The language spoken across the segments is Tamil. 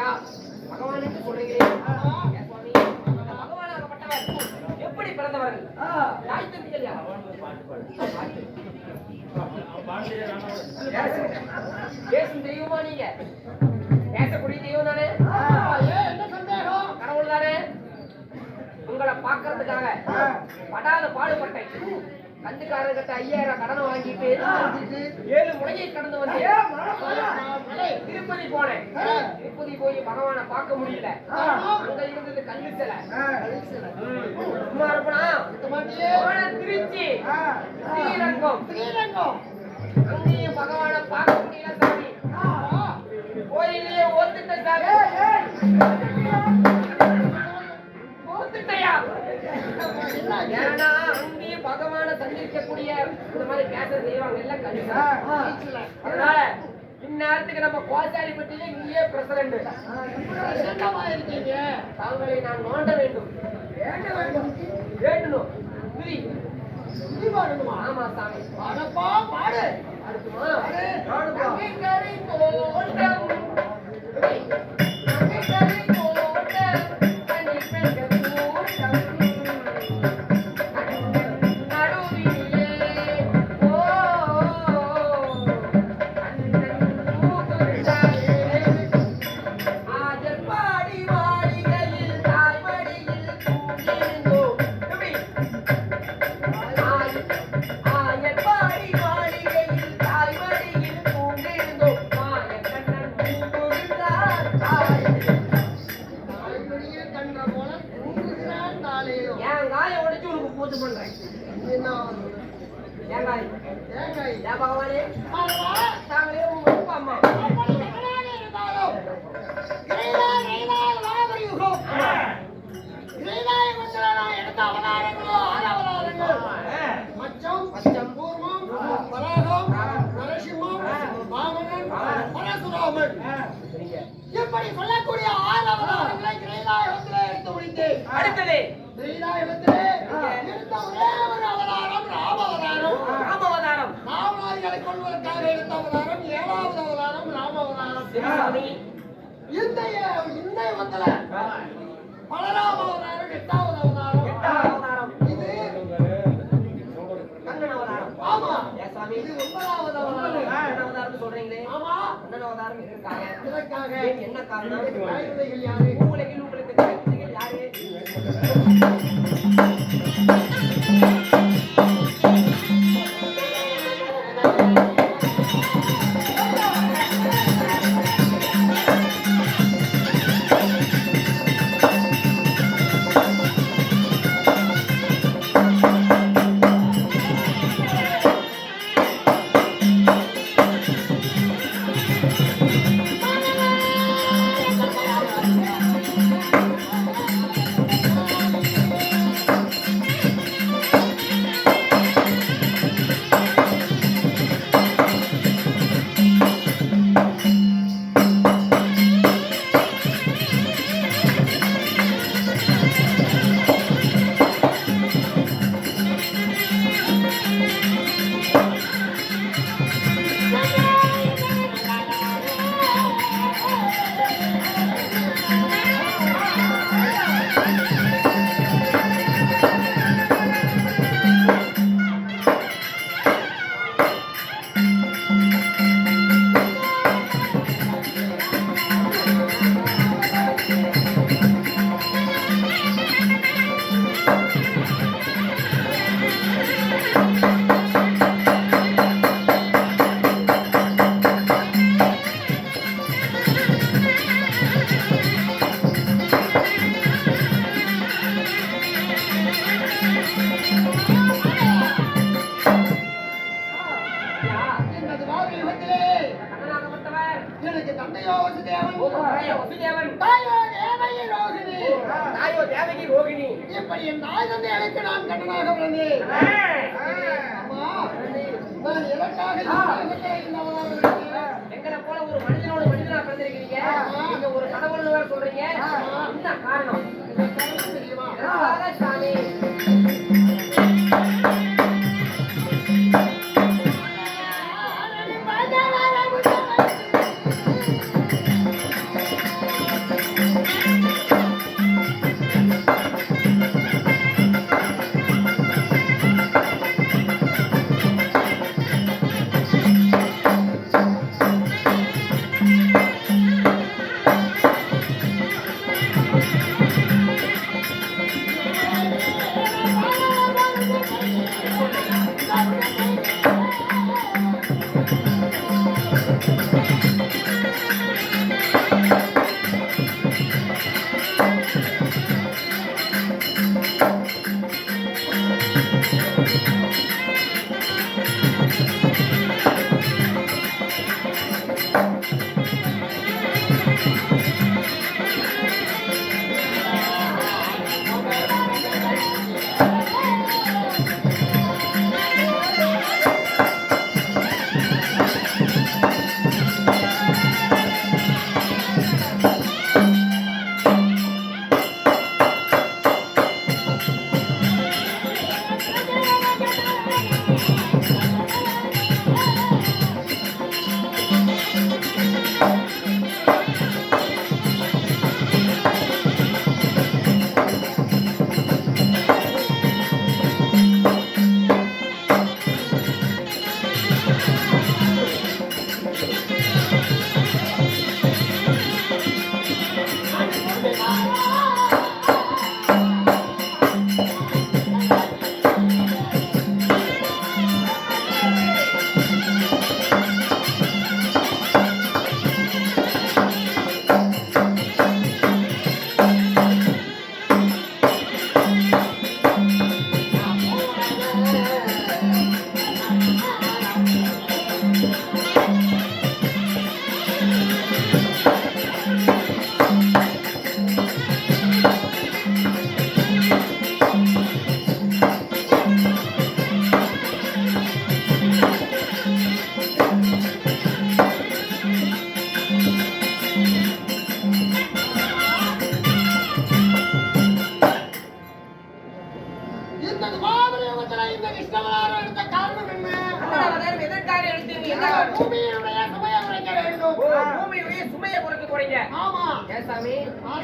ஐயா பகவான் என்று சொல்றீங்களே? ஏன் சுவாமி அந்த பகவானாகப்பட்டவர் எப்படி பிறந்தவர்கள்? தாய் யார்? பேசும் தெய்வமா நீங்க? பேசக்கூடிய தெய்வம் தானே? என்ன சந்தேகம் கடவுள் தானே? உங்களை பார்க்கறதுக்காக படாத பாடுபட்டேன். கந்துக்காரர்கிட்ட ஐயாயிரம் கடனை வாங்கிட்டு ஏழு முறையை கடந்து வந்தேன் திருப்பதி போனேன். திருப்பதி போய் பகவானை பார்க்க முடியல. அங்க இருந்தது கல்லு சிலை. சும்மா இருப்பனா? போன திருச்சி. ஸ்ரீரங்கம். ஸ்ரீரங்கம். அங்கேயும் பகவானை பார்க்க முடியல சாமி. கோயிலே சாமி. ஒத்துட்டையா ஏன்னா பகவானை சந்திக்கக்கூடிய இந்த மாதிரி பேச செய்வாங்க எல்லாம் கண்டிப்பா அதனால இந்நேரத்துக்கு நம்ம கோசாரிப்பட்டியில இங்கேயே பிரசிடண்ட் இருக்கீங்க? தாங்களை நான் நோண்ட வேண்டும். வேண்ட வேண்டும். வேண்டணும் புரி ஆமா சாமி. பாடப்பா பாடு. அடுத்துமா பாடுப்பா. நகைக்கரை நாளையிலும் என் காயை உடைச்சு உனக்கு பூஜை பண்றேன். தேங்காய். ஏன் பகவானே. தாங்களே உங்க அப்பா அம்மா. மச்சம், மச்சம், கூர்மம், வராகம், நரசிம்மம், வாமனன், பரசுராமன். இப்படி சொல்லக்கூடிய ஆறு அவதாரங்களை எடுத்து முடித்தேன். அடுத்தது கிரீடாயுகத்திலே எடுத்த ஒரே ஒரு அவதாரம் ராம அவதாரம். ராமவதாரம் ராமநாதிகளை கொள்வதற்காக எடுத்த அவதாரம் ஏழாவது அவதாரம் ராம பலராம அவதாரம் எட்டாவது அவதாரம் எட்டாவது அவதாரம் இது கண்ணன் அவதாரம் ஆமா இது ஒன்பதாவது அவதாரம் சொல்றீங்களே. ஆமா. கண்ணன் அவதாரம் இதற்காக என்ன காரணம்? யாரு? உங்களுக்கு தாய்மொழிகள் யாரு? எனக்கு தந்தையோ வசுதேவன் ஓ, தாயோ தேவகி ரோகிணி. தாயோ தேவகி ரோகிணி இப்படி என் தாய் தந்தைகளுக்கு நான் கண்ணனாக பிறந்தேன் நான் சுமையை குறைக்க வேண்டும். ஆமா. ஏசாமி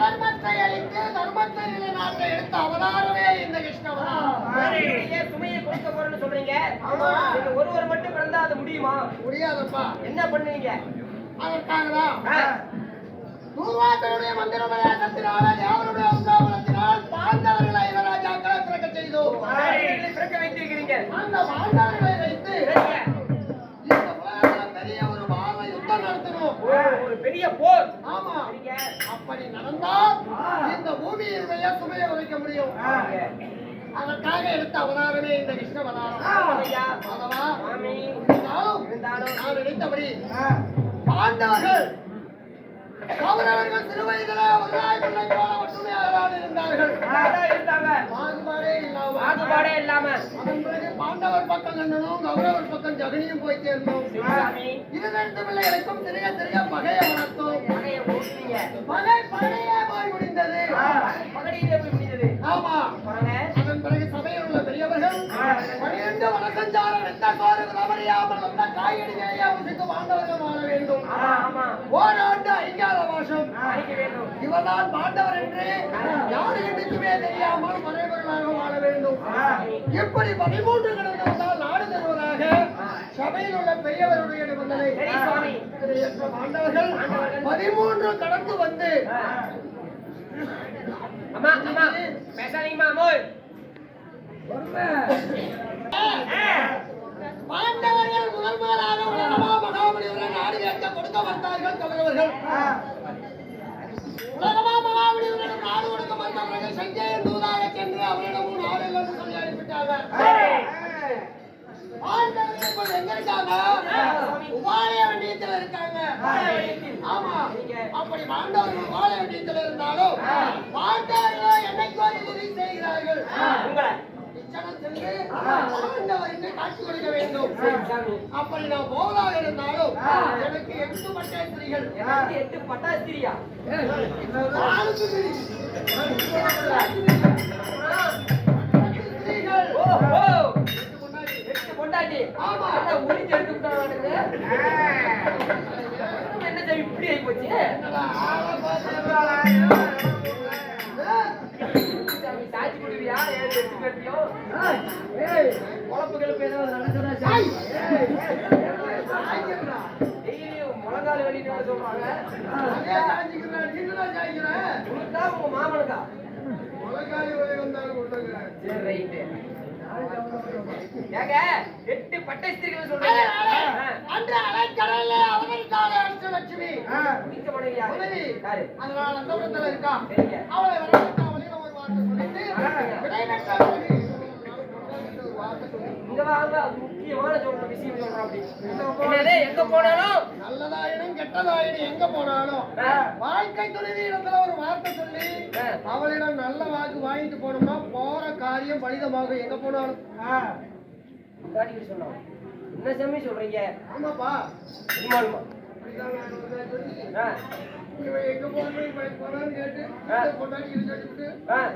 தர்மத்தை அழித்து தர்மத்தை நிலைநாட்ட சுமையை குறைக்க போறேன்னு சொல்றீங்க. ஆமா. ஒருவர் மட்டும் பிறந்தா அது முடியுமா? முடியாதப்பா. என்ன பண்ணுவீங்க? அதற்காகதான் பூர்வாதருடைய மந்திரமய சத்திரால் அவருடைய அம்சாவளத்தினால் பாண்டவர்களை இவராஜாக்களை பிறக்க செய்தோம். பிறக்க வைத்து அந்த பாண்டவர்களை வைத்து. இந்த பெரிய ஒரு யுத்தம் நடத்தணும் ஒரு பெரிய போர். ஆமா. அப்படி நடந்தால் இந்த பூமியினுடைய சுமையை உரைக்க முடியும். அதற்காக எடுத்த அவதாரமே இந்த கிருஷ்ண அவதாரம். நான் நினைத்தபடி பாண்டவர்கள் கௌரவர்கள் சிறுவயதில நாய் பிள்ளை போல ஒற்றுமையாக இருந்தார்கள். அதான் இருந்தாங்க பாகுபாடே இல்லாம பாகுபாடே இல்லாம அதன் பிறகு பாண்டவர் பக்கம் கண்ணனும் கௌரவர் பக்கம் ஜகனியும் போய் சேர்ந்தோம். இது ரெண்டு பிள்ளைகளுக்கும் திரிய திரிய பகையை வளர்த்தோம் பகை பகையே போய் முடிந்தது. ஆமா. அதன் பிறகு சபையில் உள்ள பெரியவர்கள் பனிரெண்டு வனசஞ்சார வெட்ட கோரு தவறியாமல் வந்த பாண்டவர்கள் வாழ வேண்டும். ஓராண்டு ஐங்கால வேண்டும். இவர்தான் பாண்டவர் என்று யாரு என்றுமே தெரியாமல் மறைவர்களாக வாழ வேண்டும். இப்படி பதிமூன்று கடந்தவர்கள் நாடு தருவதாக சபையில் உள்ள பெரியவருடைய நிபந்தனை. பாண்டவர்கள் பதிமூன்று கடந்து வந்து அம்மா அம்மா பேசாதீங்கம்மா அமோல். பாண்டவர்கள் முதல் முதலாக உலகமா மகாபலிபுரம் நாடு கேட்க கொடுக்க வந்தார்கள் கௌரவர்கள் உலகமா மகாபலிபுரம் நாடு வந்தவர்கள் சஞ்சயன் தூதாக சென்று அவரிடமும் நாடு இல்லைன்னு சொல்லி அனுப்பிட்டாங்க இருக்காங்க உபாலய வண்டியத்தில் இருக்காங்க. ஆமா. அப்படி பாண்டவர்கள் உபாலய வண்டியத்தில் இருந்தாலும் பாண்டவர்கள் என்னைக்கோ செய்கிறார்கள். இச்சனம் சென்று பாண்டவருக்கு காட்சி கொடுக்க வேண்டும். அப்படி நான் போவதாக இருந்தாலும் எனக்கு எட்டு பட்டை ஸ்திரீகள் எனக்கு எட்டு பட்டாஸ்திரியா. என்ன இப்படி ஆகி போச்சு? ஏழு கிழப்பு ஏதாவது நடக்குதா முழங்கால் வெளியிட்டு சொல்றாங்க உங்க மாமனுக்கா முழங்காலி வலி வந்தாலும் விட்டுங்க. சரி ரைட்டு ஏங்க எட்டு பட்டஸ்திரிகள் சொல்றீங்க அதனால, அன்று அலைக்கடலிலே அவதரித்தாளே அஷ்டலட்சுமி. குடிச்ச மனைவியா யாரு அதனால அந்த இடத்துல இருக்கா அவளை வரவேற்று அவளையும் ஒரு வார்த்தை சொல்லிட்டு விடைபெற்ற சொல்லி, வாங்க அது முக்கியமான சொல்ற விஷயம் சொல்றேன் அப்படி. என்னது எங்க போனாலும்? நல்லதாயினும் கெட்டதாயினும் எங்க போனாலும்? ஆ. வாழ்க்கை துணைவி இடத்துல ஒரு வார்த்தை சொல்லி. அவளிடம் நல்ல வாக்கு வாங்கிட்டு போனோம்னா போற காரியம் பலிதமாகும் எங்க போனாலும். சொன்னோம். என்ன சாமி சொல்றீங்க? ஆமாப்பா. சொல்லி, ஆ. இவன் எங்க இப்ப போனான்னு கேட்டு சொல்லிவிட்டு, ஆ.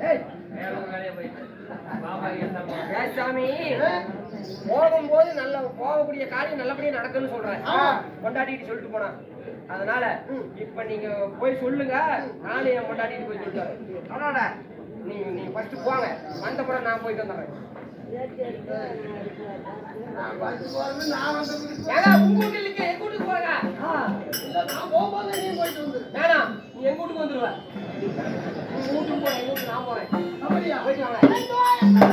ஏய், ஏன் சாமி. போகும்போது நல்ல போகக்கூடிய காரியம் நல்லபடியா நடக்குன்னு சொல்றேன். கொண்டாடிட்டு சொல்லிட்டு போனா. அதனால இப்ப நீங்க போய் சொல்லுங்க. நானும் என் கொண்டாடிட்டு போய் சொல்லிட்டு நீங்க நீங்க ஃபர்ஸ்ட் போங்க. வந்த கூட நான் போயிட்டு வந்துடுறேன். நான் பஸ்ஸு போறது நான் வந்து வீட்டுக்கு ஏங்க உங்க வீட்டுல இல்லைங்க எங்க வீட்டுக்கு போங்க நான் போகும்போது நீ போயிட்டு வந்துரு. வேணாம் நீ எங்க வீட்டுக்கு வந்துருவ. வீட்டுக்கு போறேன் வீட்டுக்கு நான் போறேன்? போயிட்டு வாங்க